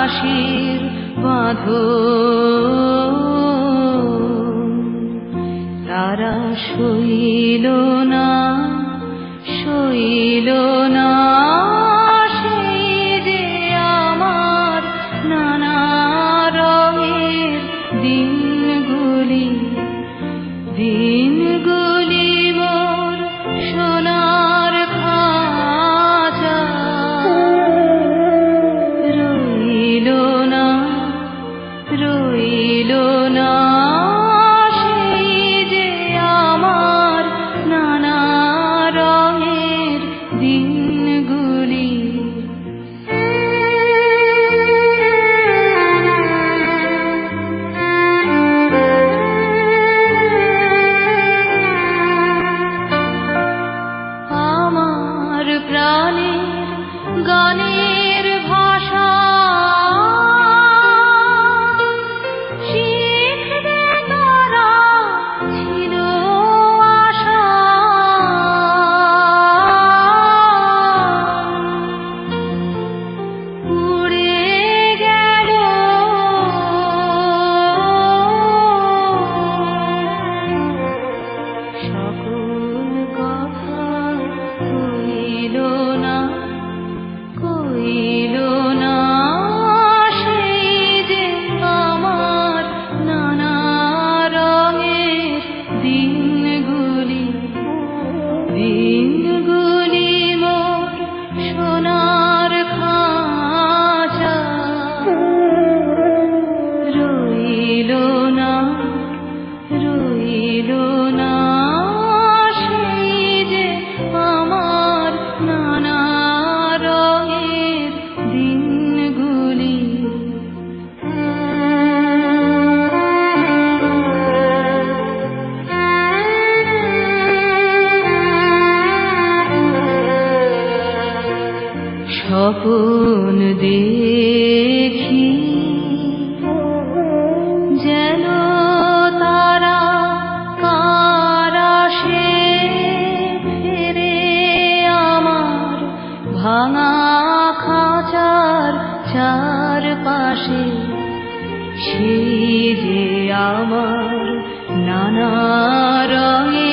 হাসির বাঁধ তারা শৈল না শৈল না দিনগুলি দিন প্রাণের গানে স্বপন দেখি যেন তারা কারাশে ফেরে আমার ভাঙা খাচার চার পাশে সে যে আমার নানা রঙে